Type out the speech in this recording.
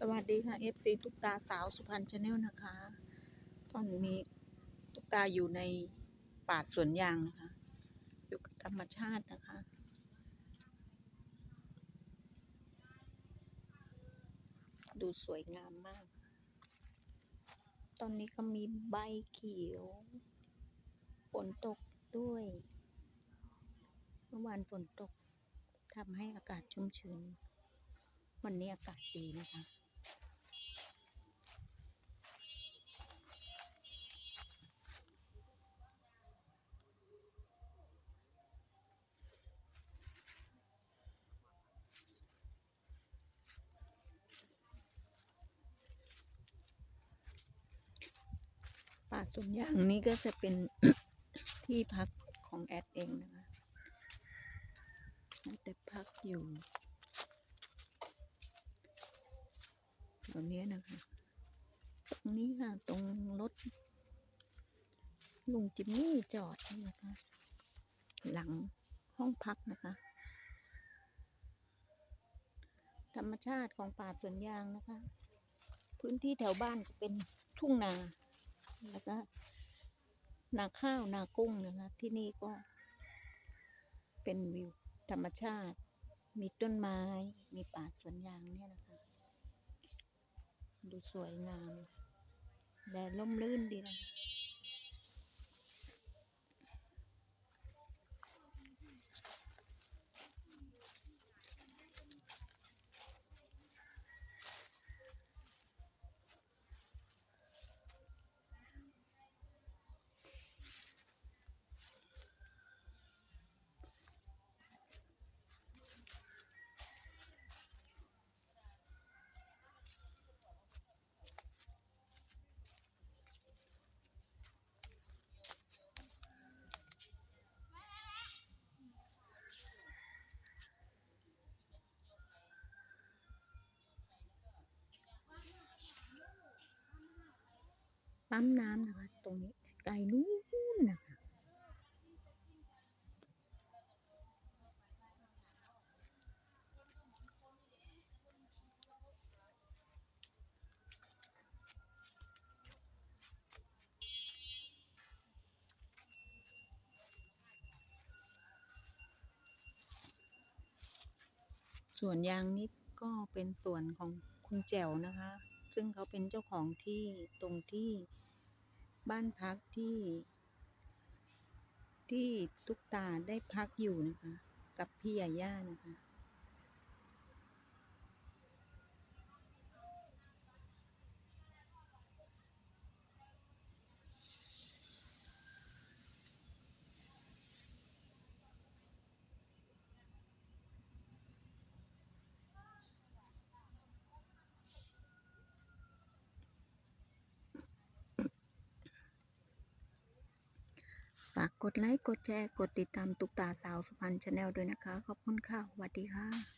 สวัสดีค่ะ FC ตุ๊กตาสาวสุพรรณชาแนลนะคะ ตอนนี้ตุ๊กตาอยู่ในป่าสวนยางนะคะ อยู่กับธรรมชาตินะคะ ดูสวยงามมาก ตอนนี้ก็มีใบเขียวฝนตกด้วย เมื่อวานฝนตกทำให้อากาศชุ่มชื้นวันนี้อากาศดีนะคะ ป่าสวนยางนี้ก็จะเป็นที่พักของแอดเองนะคะแอดได้พักอยู่ตรงนี้นะคะ ตรงนี้ค่ะ ตรงรถลุงจิมมี่จอดนี่นะคะ หลังห้องพักนะคะ ธรรมชาติของป่าสวนยางนะคะ พื้นที่แถวบ้านก็เป็นทุ่งนา แล้วก็นาข้าวนากุ้งนะคะที่นี่ก็เป็นวิวธรรมชาติ มีต้นไม้ มีป่าสวนยางเนี่ยนะคะ ดูสวยงามแดดร่มรื่นดีนะคะ ปั๊มน้ำนะคะ ตรงนี้ไกลนู้นนะคะสวนยางนี้ก็เป็นสวนของคุณแจ๋วนะคะ ซึ่งเขาเป็นเจ้าของที่ตรงที่ บ้านพักที่ ที่ทุกตาได้พักอยู่นะคะ กับพี่ยาย่านะคะ ฝากกดไลค์ กดแชร์ กดติดตามตุกตาสาวสุพรรณชาแนลด้วยนะคะ ขอบคุณค่ะสวัสดีค่ะ